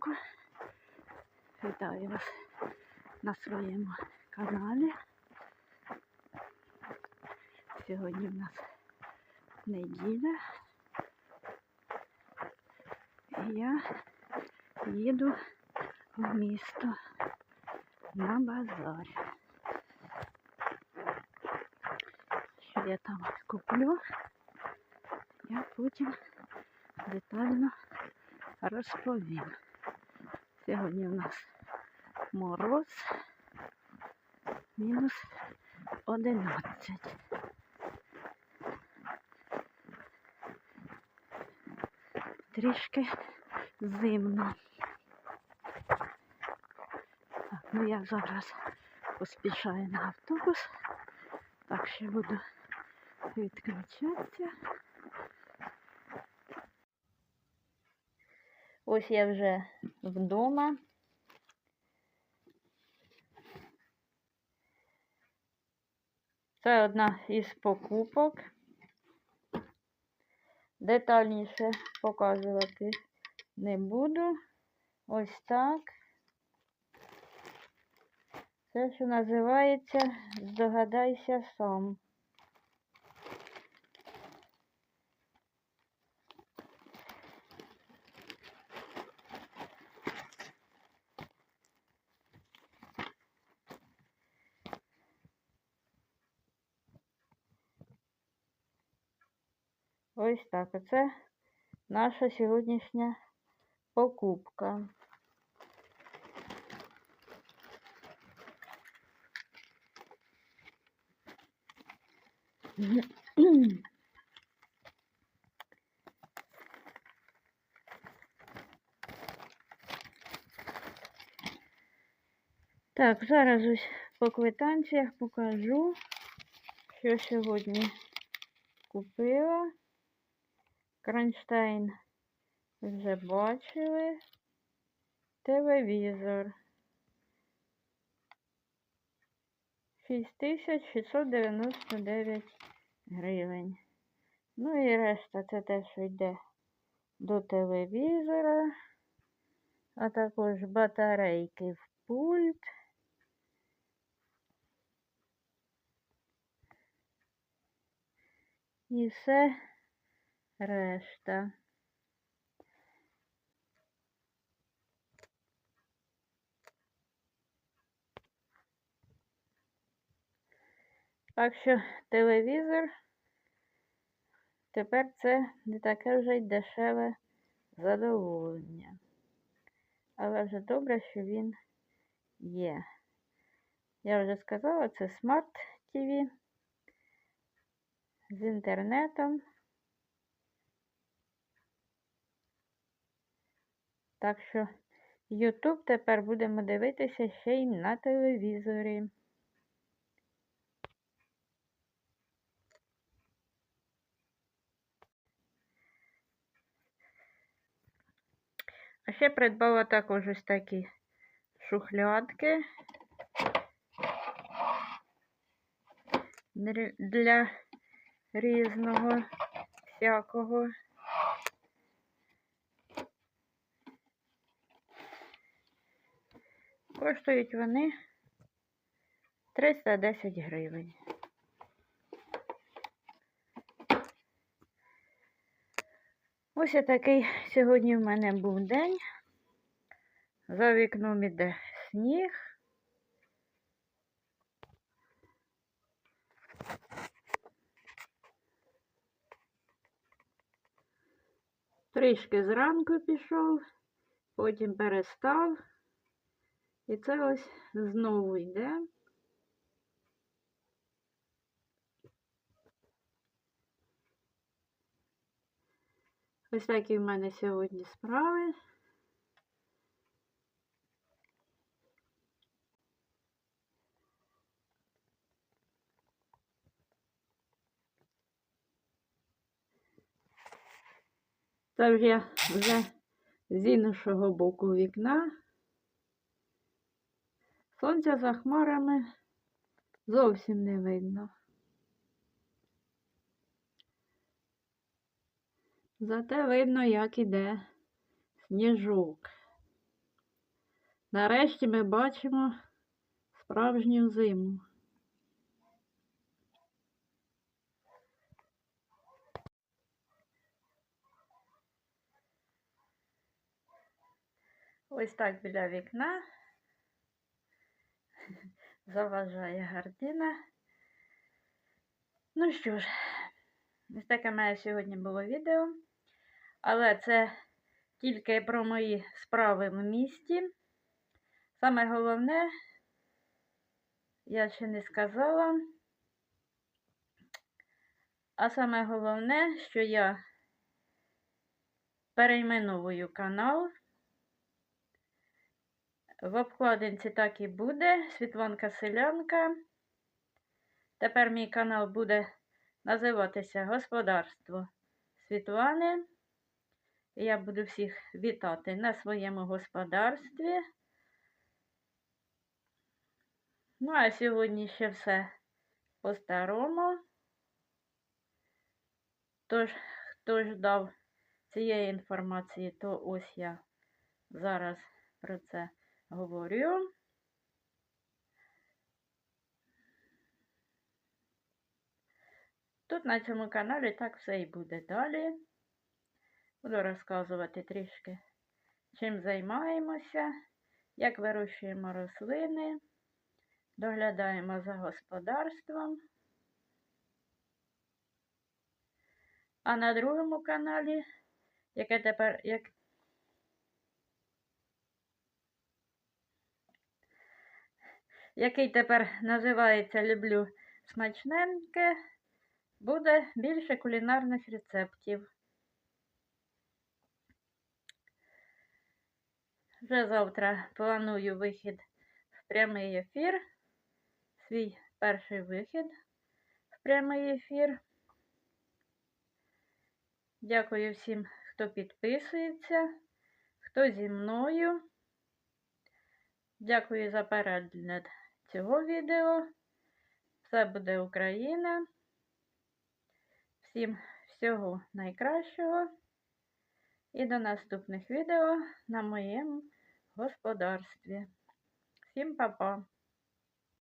ранку. Вітаю вас на своєму каналі. Сьогодні в нас неділя. І я їду в місто на базар. Що я там куплю, я потім детально розповім. Сьогодні у нас мороз мінус 11. Трішки зимно. Так, ну я зараз поспішаю на автобус, так що буду відключатися. Ось я вже вдома. Це одна із покупок. Детальніше показувати не буду. Ось так. Це, що називається Здогадайся сам. Ось так. Оце наша сьогоднішня покупка. Так, зараз ось по квитанціях покажу, що сьогодні купила. Кронштейн вже бачили. Телевізор. 6699 гривень. Ну і решта це те, що йде до телевізора, а також батарейки в пульт. І все решта. Так що телевізор тепер це не таке вже й дешеве задоволення. Але вже добре, що він є. Я вже сказала, це смарт TV з інтернетом. Так що YouTube тепер будемо дивитися ще й на телевізорі. А ще придбала також ось такі шухлядки для різного всякого. Коштують вони 310 гривень. Ось такий сьогодні в мене був день. За вікном іде сніг. Трішки зранку пішов, потім перестав. І це ось знову йде. Ось такі в мене сьогодні справи. Це вже, вже з іншого боку вікна. Сонця за хмарами зовсім не видно. Зате видно, як іде сніжок. Нарешті ми бачимо справжню зиму. Ось так біля вікна заважає гардина. Ну що ж, ось таке моє сьогодні було відео, але це тільки про мої справи в місті. Саме головне, я ще не сказала, а саме головне, що я перейменовую канал. В обкладинці так і буде. Світланка Селянка. Тепер мій канал буде називатися Господарство Світлани. Я буду всіх вітати на своєму господарстві. Ну, а сьогодні ще все по-старому. Тож, хто ждав цієї інформації, то ось я зараз про це говорю. Тут на цьому каналі так все і буде далі. Буду розказувати трішки, чим займаємося, як вирощуємо рослини, доглядаємо за господарством. А на другому каналі, яке тепер, як який тепер називається Люблю смачненьке, буде більше кулінарних рецептів. Вже завтра планую вихід в прямий ефір. Свій перший вихід в прямий ефір. Дякую всім, хто підписується, хто зі мною. Дякую за перегляд цього відео. Все буде Україна. Всім всього найкращого. І до наступних відео на моєму господарстві. Всім па-па!